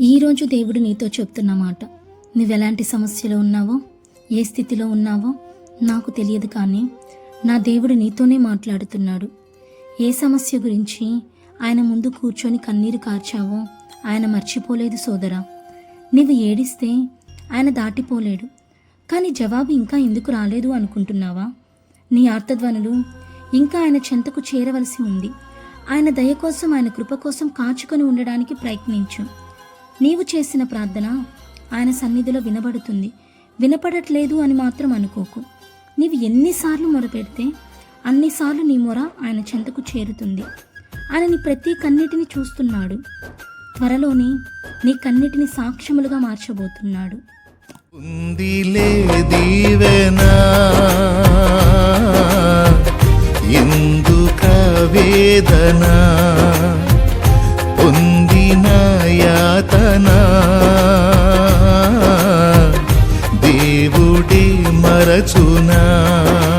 ఈరోజు దేవుడు నీతో చెప్తున్న మాట. నువ్వెలాంటి సమస్యలో ఉన్నావో ఏ స్థితిలో ఉన్నావో నాకు తెలియదు కానీ నా దేవుడు నీతోనే మాట్లాడుతున్నాడు. ఏ సమస్య గురించి ఆయన ముందు కూర్చొని కన్నీరు కార్చావో ఆయన మర్చిపోలేదు సోదరా. నీవు ఏడిస్తే ఆయన దాటిపోలేడు. కానీ జవాబు ఇంకా ఎందుకు రాలేదు అనుకుంటున్నావా? నీ ఆర్తధ్వనులు ఇంకా ఆయన చెంతకు చేరవలసి ఉంది. ఆయన దయ కోసం ఆయన కృప కోసం కాచుకొని ఉండడానికి ప్రయత్నించు. నీవు చేసిన ప్రార్థన ఆయన సన్నిధిలో వినబడుతుంది. వినపడట్లేదు అని మాత్రం అనుకోకు. నీవు ఎన్నిసార్లు మొరపెడితే అన్నిసార్లు నీ మొర ఆయన చెంతకు చేరుతుంది. ఆయన నీ ప్రతి కన్నిటిని చూస్తున్నాడు. త్వరలోనే నీ కన్నిటిని సాక్ష్యములుగా మార్చబోతున్నాడు. ఉందిలే దీవెనా. ఎందుక వేదనా. దేవుడే